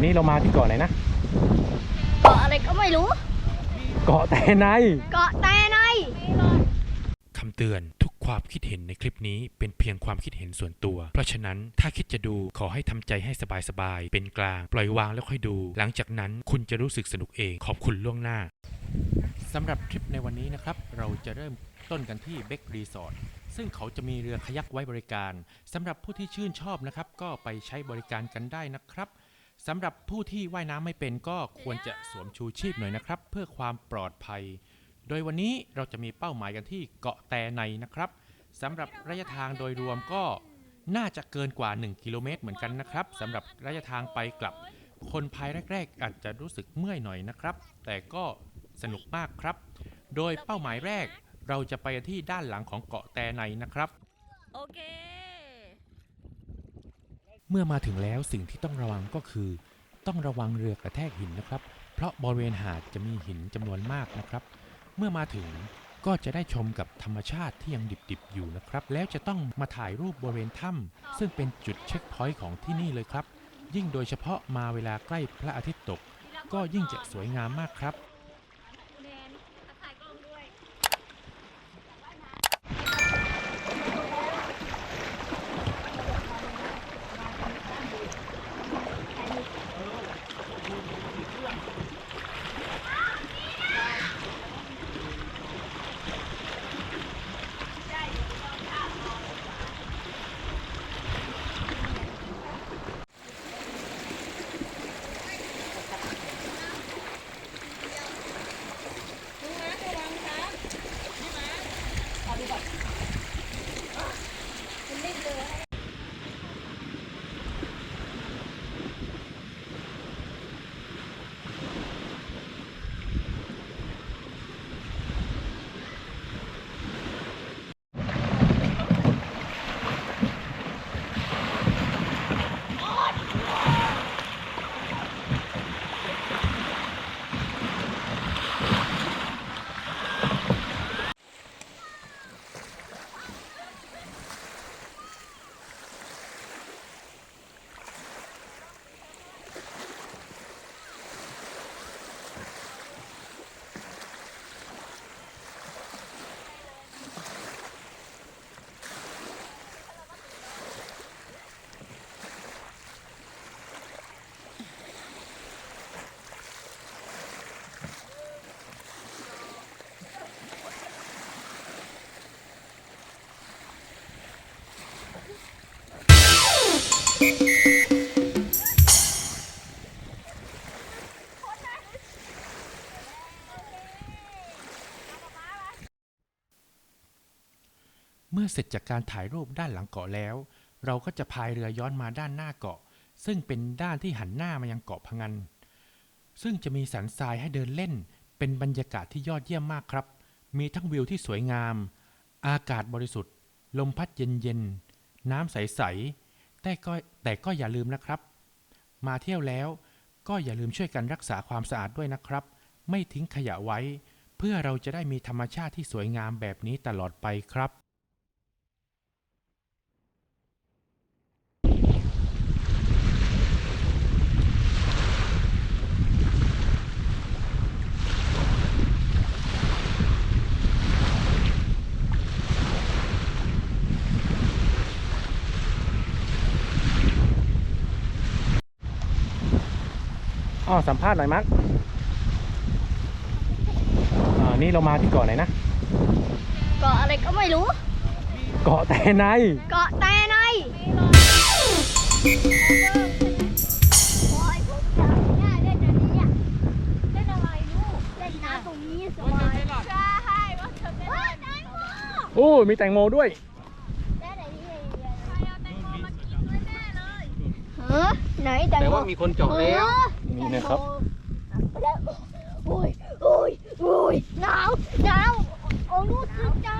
อนนี้เรามาที่เกาะไหนนะ เกาะอะไรก็ไม่รู้ เกาะแต่ใน เกาะแต่ในคำเตือนทุกความคิดเห็นในคลิปนี้เป็นเพียงความคิดเห็นส่วนตัว เพราะฉะนั้นถ้าคิดจะดูขอให้ทำใจให้สบายๆ เป็นกลาง ปล่อยวางแล้วค่อยดู หลังจากนั้นคุณจะรู้สึกสนุกเองขอบคุณล่วงหน้าสำหรับทริปในวันนี้นะครับ เราจะเริ่มต้นกันที่เบ k รีสอร์ทซึ่งเขาจะมีเรือคายักไว้บริการสำหรับผู้ที่ชื่นชอบนะครับ ก็ไปใช้บริการกันได้นะครับ สำหรับผู้ที่ว่ายน้ำไม่เป็นก็ควรจะสวมชูชีพหน่อยนะครับ เพื่อความปลอดภัย โดยวันนี้เราจะมีเป้าหมายกันที่เกาะแตในนะครับสำหรับระยะทางโดยรวมก็น่าจะเกินกว่า 1 กิโลเมตรเหมือนกันนะครับสำหรับระยะทางไปกลับ คนภายแรก ๆ อาจจะรู้สึกเมื่อยหน่อยนะครับ แต่ก็สนุกมากครับ โดยเป้าหมายแรกเราจะไปที่ด้านหลังของเกาะแตในนะครับ โอเค เมื่อมาถึงแล้วสิ่งที่ต้องระวังก็คือ ต้องระวังเรือกระแทกหินนะครับ เพราะบริเวณหาดจะมีหินจำนวนมากนะครับ เมื่อมาถึงก็จะได้ชมกับธรรมชาติที่ยังดิบๆอยู่นะครับ แล้วจะต้องมาถ่ายรูปบริเวณถ้ำซึ่งเป็นจุดเช็คพอยต์ของที่นี่เลยครับ ยิ่งโดยเฉพาะมาเวลาใกล้พระอาทิตย์ตก ก็ยิ่งจะสวยงามมากครับ เมื่อเสร็จจากการถ่ายรูปด้านหลังเกาะแล้ว เราก็จะพายเรือย้อนมาด้านหน้าเกาะ ซึ่งเป็นด้านที่หันหน้ามายังเกาะพะงัน ซึ่งจะมีสันทรายให้เดินเล่น เป็นบรรยากาศที่ยอดเยี่ยมมากครับ มีทั้งวิวที่สวยงาม อากาศบริสุทธิ์ ลมพัดเย็นๆ น้ำใสๆ แต่ก็แต่ก็อย่าลืมนะครับ มาเที่ยวแล้วก็อย่าลืมช่วยกันรักษาความสะอาดด้วยนะครับ ไม่ทิ้งขยะไว้ เพื่อเราจะได้มีธรรมชาติที่สวยงามแบบนี้ตลอดไปครับ อ๋อสัมภาษณ์หน่อยมั้งอ่านี่เรามาที่เกาะไหนนะ เกาะอะไรก็ไม่รู้ เกาะแต่ใน เกาะแต่ในโอ้ยผมอยากเนี่ยเล่นอันนี้อะเล่นอะไรลูกเล่นน้ำตรงนี้สบายใช่ว่าเธอไม่เล่นแตงโมโอ้มีแตงโมด้วยเล่นอะไรนี่ใครเอาแตงโมมากินด้วยแน่เลยฮะไหนแตงโมแต่ว่ามีคนเจาะแล้ว นี่นะครับ โอ้ยโอ้ยโอ้ยหนาวหนาวโอ้รู้สึกจัง